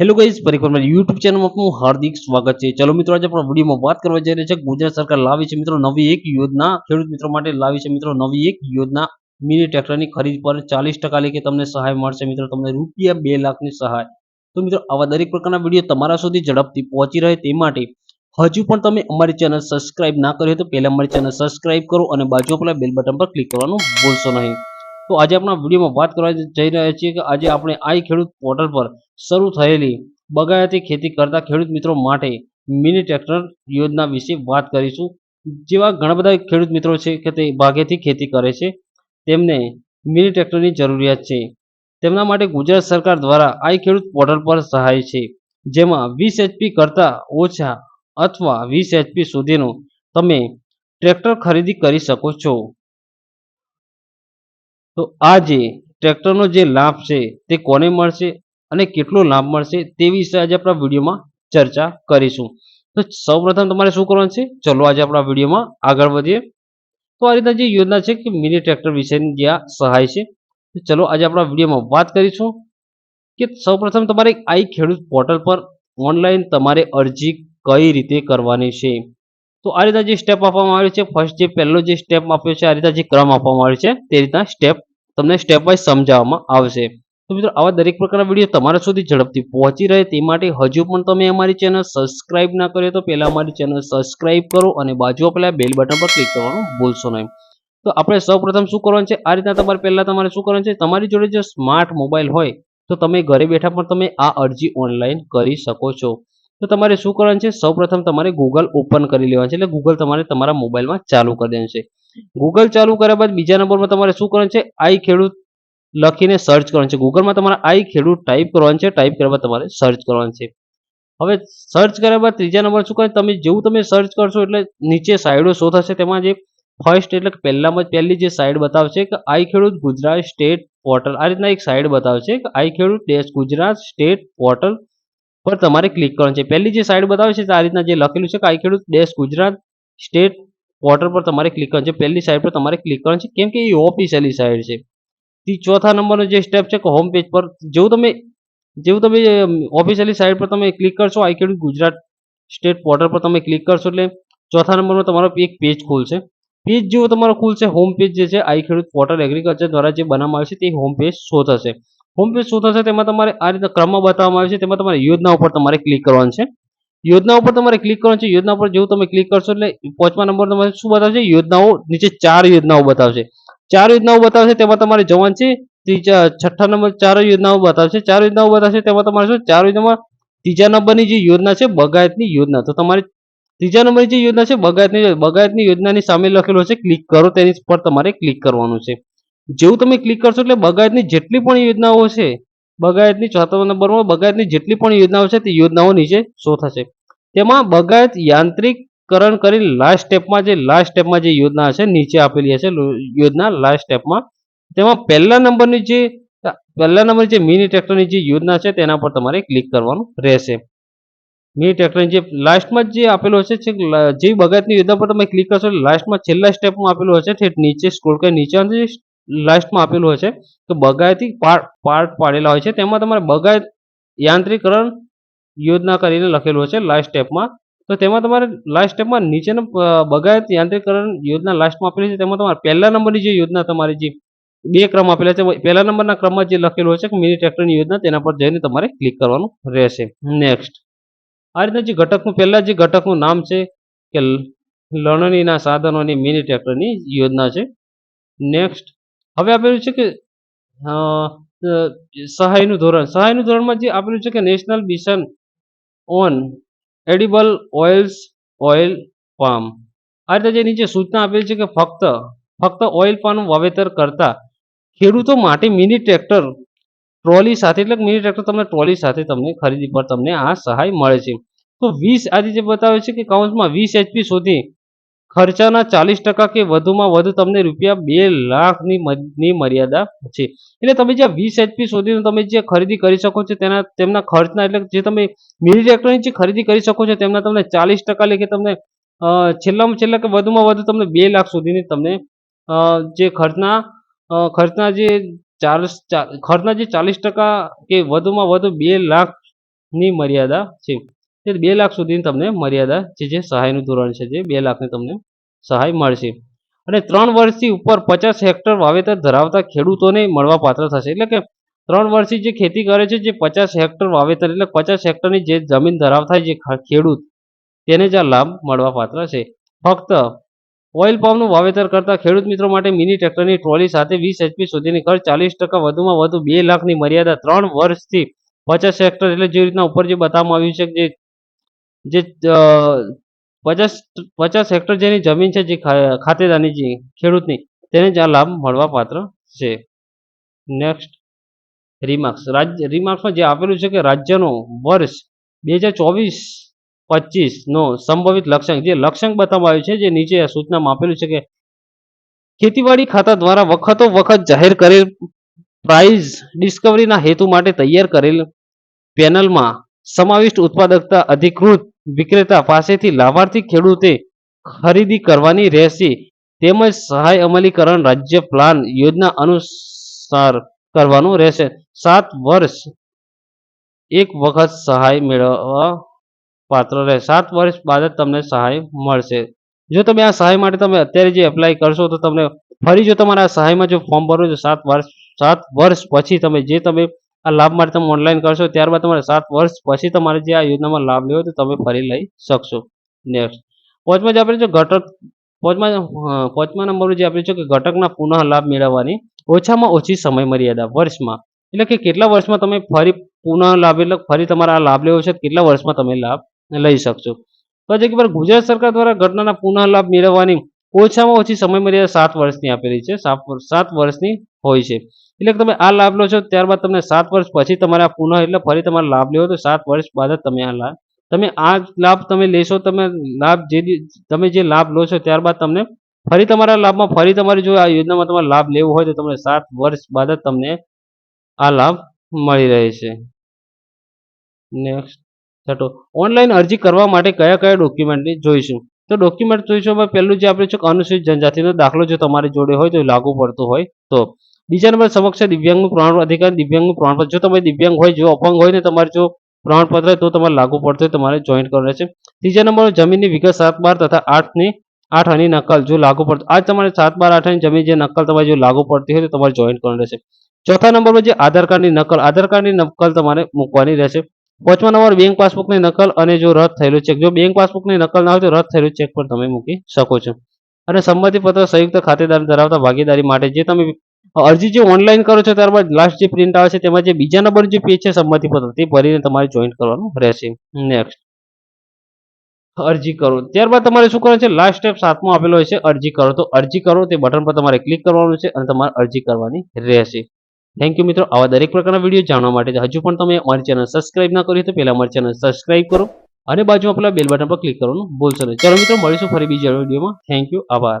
Hello guys ફરી મારી YouTube ચેનલમાં આપનું હાર્દિક સ્વાગત છે. ચલો મિત્રો, આજે આપણા વિડીયોમાં વાત કરવા જઈ રહ્યા છે. ગુજરાત સરકાર લાવી છે મિત્રો નવી એક યોજના. ખેડૂત મિત્રો માટે લાવી છે મિત્રો નવી એક યોજના. મિની ટ્રેક્ટરની ખરીદ પર ચાલીસ ટકા લેખે તમને સહાય મળશે મિત્રો. તમને રૂપિયા બે લાખની સહાય. તો મિત્રો, આવા દરેક પ્રકારના વીડિયો તમારા સુધી ઝડપથી પહોંચી રહે તે માટે હજુ પણ તમે અમારી ચેનલ સબસ્ક્રાઇબ ના કરી હોય તો પહેલા અમારી ચેનલ સબસ્ક્રાઇબ કરો અને બાજુ પેલા બેલ બટન પર ક્લિક કરવાનું ભૂલશો નહીં. તો આજે આપણા વિડીયોમાં વાત કરવા જઈ રહ્યા છીએ કે આજે આપણે આઈ ખેડૂત પોર્ટલ પર શરૂ થયેલી બગાયતી ખેતી કરતા ખેડૂત મિત્રો માટે મિની ટ્રેક્ટર યોજના વિશે વાત કરીશું. જેવા ઘણા બધા ખેડૂત મિત્રો છે કે તે ભાગેથી ખેતી કરે છે, તેમને મિની ટ્રેક્ટરની જરૂરિયાત છે. તેમના માટે ગુજરાત સરકાર દ્વારા આઈ ખેડૂત પોર્ટલ પર સહાય છે, જેમાં વીસ એચપી કરતાં ઓછા અથવા વીસ એચપી સુધીનું તમે ટ્રેક્ટર ખરીદી કરી શકો છો. તો આ જે ટ્રેક્ટરનો જે લાભ છે તે કોને મળશે અને કેટલો લાભ મળશે તે વિશે આજે આપણા વિડીયોમાં ચર્ચા કરીશું. તો સૌપ્રથમ તમારે શું કરવાનું છે? ચલો આજે આપણા વિડીયોમાં આગળ વધીએ. તો આ રીતના જે યોજના છે કે મિની ટ્રેક્ટર વિશેની જે આ સહાય છે, તો ચલો આજે આપણા વિડીયોમાં વાત કરીશું કે સૌપ્રથમ તમારે આઈ ખેડૂત પોર્ટલ પર ઓનલાઈન તમારે અરજી કઈ રીતે કરવાની છે? તો આ રીતના જે સ્ટેપ આપવામાં આવ્યો છે, ફર્સ્ટ જે પહેલો જે સ્ટેપ આપ્યો છે, આ રીતના જે ક્રમ આપવામાં આવ્યો છે, તે રીતના સ્ટેપ તમને સ્ટેપ વાઇઝ સમજાવવામાં આવશે. તો મિત્રો, આવા દરેક પ્રકારના વીડિયો તમારા સુધી ઝડપથી પહોંચી રહે તે માટે હજુ પણ તમે અમારી ચેનલ સબસ્ક્રાઇબ ના કર્યો તો પહેલા અમારી ચેનલ સબસ્ક્રાઇબ કરો અને બાજુ પેલા બેલ બટન પર ક્લિક કરવાનું ભૂલશો નહીં. તો આપણે સૌપ્રથમ શું કરવાનું છે? આ રીતના તમારે પહેલા તમારે શું કરવાનું છે? તમારી જોડે જો સ્માર્ટ મોબાઈલ હોય, તો તમે ઘરે બેઠા પણ તમે આ અરજી ઓનલાઈન કરી શકો છો. તો તમારે શું કરવાનું છે? સૌપ્રથમ તમારે ગૂગલ ઓપન કરી લેવાનું છે. એટલે ગૂગલ તમારે તમારા મોબાઈલમાં ચાલુ કરી દેવાનું છે. ગૂગલ ચાલુ કર્યા બાદ બીજા નંબરમાં તમારે શું કરવાનું છે? આઈ ખેડૂત લખીને સર્ચ કરવાનું છે. ગૂગલમાં તમારે આઈ ખેડૂત ટાઈપ કરવાનું છે. ટાઈપ કર્યા બાદ તમારે સર્ચ કરવાનું છે. હવે સર્ચ કર્યા બાદ ત્રીજા નંબર શું કરે તમે જેવું તમે સર્ચ કરશો એટલે નીચે સાઈડો શો થશે. તેમાં જે ફર્સ્ટ એટલે પહેલામાં પહેલી જે સાઈડ બતાવશે કે આઈ ખેડૂત ગુજરાત સ્ટેટ પોર્ટલ આ રીતના એક સાઈડ બતાવશે કે આઈ ખેડૂત દેશ ગુજરાત સ્ટેટ પોર્ટલ પર તમારે ક્લિક કરવાનું છે. પહેલી જે સાઈડ બતાવે છે આ રીતના જે લખેલું છે કે આઈ ખેડૂત દેશ ગુજરાત સ્ટેટ પોર્ટલ પર તમારે ક્લિક કરવાનું છે. પહેલી સાઈડ પર તમારે ક્લિક કરવાનું છે. કેમ કે એ ઓફિશિયલી સાઈડ છે. તે ચોથા નંબરનો જે સ્ટેપ છે કે હોમ પેજ પર જેવું તમે જેવું તમે ઓફિશિયલી સાઈડ પર તમે ક્લિક કરશો આઈ ખેડૂત ગુજરાત સ્ટેટ પોર્ટલ પર તમે ક્લિક કરશો એટલે ચોથા નંબરનો તમારો એક પેજ ખુલશે. પેજ જેવો તમારો ખુલશે હોમ પેજ જે છે આઈ ખેડૂત પોર્ટલ એગ્રીકલ્ચર દ્વારા જે બનાવવામાં આવે છે, તે હોમ પેજ શો થશે. હોમ પેજ શો થશે, તેમાં તમારે આ રીતે ક્રમમાં બતાવવામાં આવે છે, તેમાં તમારે યોજના ઉપર તમારે ક્લિક કરવાનું છે. યોજના ઉપર તમારે ક્લિક કરવાનું છે. યોજના ઉપર જેવું તમે ક્લિક કરશો એટલે પાંચમા નંબર તમારે શું બતાવશે? યોજનાઓ નીચે ચાર યોજનાઓ બતાવશે. ચાર યોજનાઓ બતાવશે તેમાં તમારે જવાનું છે. ત્રીજા, છઠ્ઠા નંબર ચાર યોજનાઓ બતાવશે. ચાર યોજનાઓ બતાવશે તેમાં તમારે શું? ચાર યોજનામાં ત્રીજા નંબરની જે યોજના છે, બગાયતની યોજના. તો તમારે ત્રીજા નંબરની જે યોજના છે, બગાયતની બગાયતની યોજનાની સામે લખેલું છે ક્લિક કરો. તેની પર તમારે ક્લિક કરવાનું છે. જેવું તમે ક્લિક કરશો એટલે બગાયતની જેટલી પણ યોજનાઓ છે બગાયતની ચોથા નંબરમાં બગાયતની જેટલી પણ યોજનાઓ છે તે યોજનાઓ નીચે શો થશે. તેમાં બગાયત યાંત્રિકરણ કરી લાસ્ટ સ્ટેપમાં જે લાસ્ટ સ્ટેપમાં જે યોજના છે નીચે આપેલી હશે યોજના લાસ્ટ સ્ટેપમાં તેમાં પહેલા નંબરની જે, પહેલા નંબર જે મિની ટ્રેક્ટરની જે યોજના છે તેના પર તમારે ક્લિક કરવાનું રહેશે. મિની ટ્રેક્ટરની જે લાસ્ટમાં જે આપેલું હશે જે બગાયતની યોજના પર તમે ક્લિક કરશો લાસ્ટમાં છેલ્લા સ્ટેપમાં આપેલું હશે નીચે સ્ક્રોલ કરી નીચે લાસ્ટમાં આપેલું હોય છે. તો બગાયતી પાર્ટ પાડેલા હોય છે. તેમાં તમારે બગાયત યાંત્રિકરણ યોજના કરીને લખેલું છે લાસ્ટ સ્ટેપમાં તો તેમાં તમારે લાસ્ટ સ્ટેપમાં નીચેના બગાયત યાંત્રિકરણ યોજના લાસ્ટમાં આપેલી છે. તેમાં તમારે પહેલા નંબરની જે યોજના તમારી જે બે ક્રમ આપેલા છે, પહેલા નંબરના ક્રમમાં જે લખેલું છે કે મિની ટ્રેક્ટરની યોજના, તેના પર જઈને તમારે ક્લિક કરવાનું રહેશે. નેક્સ્ટ આ રીતના જે ઘટકનું, પહેલાં જે ઘટકનું નામ છે કે લણણીના સાધનોની મિની ટ્રેક્ટરની યોજના છે. નેક્સ્ટ હવે આપેલું છે કે સહાયનું ધોરણ. સહાયનું ધોરણમાં જે આપેલું છે કે national mission on edible oils oil palm. આ રીતે જે નીચે સૂચના આપેલી છે કે ફક્ત ફક્ત ઓઇલ પામનું વાવેતર કરતા ખેડૂતો માટે મિની ટ્રેક્ટર ટ્રોલી સાથે, એટલે મિની ટ્રેક્ટર તમને ટ્રોલી સાથે તમને ખરીદી પર તમને આ સહાય મળે છે. તો વીસ આજે જે બતાવે છે કે કાઉન્સમાં વીસ એચપી સુધી ખર્ચાના ચાલીસ ટકા કે વધુમાં વધુ તમને રૂપિયા બે લાખની ની મર્યાદા છે. એટલે તમે જે વીસ એચપી સુધીનું તમે જે ખરીદી કરી શકો છો, તેના, તેમના ખર્ચના એટલે જે તમે મિની ટ્રેક્ટરની જે ખરીદી કરી શકો છો, તેમના તમને ચાલીસ ટકા લેખે તમને છેલ્લામાં છેલ્લા કે વધુમાં વધુ તમને બે લાખ સુધીની તમને જે ખર્ચના ખર્ચના જે ચાલીસ ખર્ચના જે ચાલીસ ટકા કે વધુમાં વધુ બે લાખની મર્યાદા છે. તે બે લાખ સુધીની તમને મર્યાદા છે જે સહાયનું ધોરણ છે જે બે લાખની તમને સહાય મળશે. અને ત્રણ વર્ષથી ઉપર પચાસ હેક્ટર વાવેતર ધરાવતા ખેડૂતોને મળવા પાત્ર થશે. એટલે કે ત્રણ વર્ષથી જે ખેતી કરે છે, જે પચાસ હેક્ટર વાવેતર, એટલે પચાસ હેક્ટરની જે જમીન ધરાવતા જે ખેડૂત, તેને જ આ લાભ મળવા પાત્ર છે. ફક્ત ઓઇલ પામનું વાવેતર કરતા ખેડૂત મિત્રો માટે મિની ટ્રેક્ટરની ટ્રોલી સાથે વીસ એચપી સુધીની ખર્ચ ચાલીસ ટકા વધુમાં વધુ બે લાખની મર્યાદા ત્રણ વર્ષથી પચાસ હેક્ટર, એટલે જે રીતના ઉપર જે બતાવવામાં આવ્યું છે કે જે જે પચાસ પચાસ હેક્ટર જેની જમીન છે, જે ખાતેદારની જે ખેડૂતની, તેને જ આ લાભ મળવા પાત્ર છે. નેક્સ્ટ રિમાર્ક્સ રાજ્ય રિમાર્ક્સમાં જે આપેલું છે કે રાજ્યનો વર્ષ બે હજાર ચોવીસ પચીસનો સંભવિત લક્ષ્યાંક, જે લક્ષ્યાંક બતાવવામાં આવ્યું છે, જે નીચે સૂચનામાં આપેલું છે કે ખેતીવાડી ખાતા દ્વારા વખતો વખત જાહેર કરેલ પ્રાઇઝ ડિસ્કવરીના હેતુ માટે તૈયાર કરેલ પેનલમાં સમાવિષ્ટ ઉત્પાદકતા અધિકૃત વિક્રેતા પાસેથી લાભાર્થી ખેડૂતે ખરીદી કરવાની રહેશે તેમજ સહાય અમલીકરણ રાજ્ય પ્લાન યોજના અનુસાર કરવાનું રહેશે. સાત વર્ષ એક વખત સહાય મેળવવા પાત્ર રહે. સાત વર્ષ બાદ જ તમને સહાય મળશે. જો તમે આ સહાય માટે તમે અત્યારે જે એપ્લાય કરશો તો તમને ફરી જો તમારા સહાયમાં જો ફોર્મ ભરો છો સાત વર્ષ સાત વર્ષ પછી તમે જે તમે આ લાભ માટે તમે ઓનલાઈન કરશો, ત્યારબાદ તમારે સાત વર્ષ પછી તમારે જે આ યોજનામાં લાભ લેવો તો તમે ફરી લઈ શકશો. નેક્સ્ટ પાંચમાં જે આપણે જો ઘટક, પાંચમા પાંચમા નંબર જે આપણે છે કે ઘટકના પુનઃ લાભ મેળવવાની ઓછામાં ઓછી સમય મર્યાદા વર્ષમાં. એટલે કે કેટલા વર્ષમાં તમે ફરી પુનઃ લાભ, એટલે ફરી તમારે આ લાભ લેવો છે, કેટલા વર્ષમાં તમે લાભ લઈ શકશો. પછી જે વાર ગુજરાત સરકાર દ્વારા ઘટનાના પુનઃ લાભ મેળવવાની ઓછામાં ઓછી સમય મર્યાદા સાત વર્ષની આપેલી છે સાત વર્ષની હોય છે. એટલે તમે આ લાભ લો છો, ત્યારબાદ તમને સાત વર્ષ પછી તમારે આ પુનઃ એટલે ફરી તમારે લાભ લેવો તો સાત વર્ષ બાદ તમે આ લાભ, તમે આ લાભ તમે લેશો, તમે લાભ જે તમે જે લાભ લો છો ત્યારબાદ તમને ફરી તમારા લાભમાં ફરી તમારે જો આ યોજનામાં તમારે લાભ લેવો હોય તો તમને સાત વર્ષ બાદ જ તમને આ લાભ મળી રહે છે. નેક્સ્ટ છઠ્ઠો, ઓનલાઈન અરજી કરવા માટે કયા કયા ડોક્યુમેન્ટની જોઈશું? તો ડોક્યુમેન્ટ જોઈશું પહેલું જે આપણે છે અનુસૂચિત જનજાતિનો દાખલો જો તમારી જોડે હોય તો લાગુ પડતો હોય તો બીજા નંબર સમક્ષ દિવ્યાંગનું પ્રમાણ અધિકાર, દિવ્યાંગનું પ્રમાણપત્ર. જો તમે દિવ્યાંગ હોય, જો અપંગ હોય ને તમારે જો પ્રમાણપત્ર તો તમારે લાગુ હોય તમારે જોઈન્ટ કરવાનું રહેશે. ત્રીજા નંબર જમીનની વિગત સાત બાર તથા આઠની, આઠ આની નકલ, જો લાગુ પડતું. આજ તમારે સાત બાર, આઠ આની જમીન જે નકલ તમારે જો લાગુ પડતી હોય તો તમારે જોઈન્ટ કરવાનું રહેશે. ચોથા નંબર પર જે આધાર કાર્ડની નકલ, આધાર કાર્ડની નકલ તમારે મૂકવાની રહેશે. પાંચમા નંબર, બેંક પાસબુકની નકલ અને જો રદ થયેલું ચેક જો બેંક પાસબુકની નકલ ના હોય તો રદ થયેલું ચેક પણ તમે મૂકી શકો છો. અને સંમતિપત્ર સંયુક્ત ખાતેદાર ધરાવતા ભાગીદારી માટે જે તમે અરજી જે ઓનલાઈન કરો છો, ત્યારબાદ લાસ્ટ જે પ્રિન્ટ આવે છે, તેમાં જે બીજા નંબર જે પેજ છે સંમતિપત્ર તે ભરીને તમારે જોઈન્ટ કરવાનું રહેશે. નેક્સ્ટ અરજી કરો. ત્યારબાદ તમારે શું કરવાનું છે? લાસ્ટ સ્ટેપ સાતમો આપેલો હોય છે, અરજી કરો. તો અરજી કરો, તે બટન પર તમારે ક્લિક કરવાનું છે અને તમારે અરજી કરવાની રહેશે. થેન્ક યુ મિત્રો. આવા દરેક પ્રકારના વીડિયો જાણવા માટે હજુ પણ તમે અમારી ચેનલ સબસ્ક્રાઇબ ના કરી તો પહેલા અમારી ચેનલ સબસ્ક્રાઇબ કરો અને બાજુમાં પેલા બેલ બટન પર ક્લિક કરવાનું ભૂલશો નહીં. ચલો મિત્રો, મળીશું ફરી બીજા વિડીયોમાં થેન્ક યુ આભાર.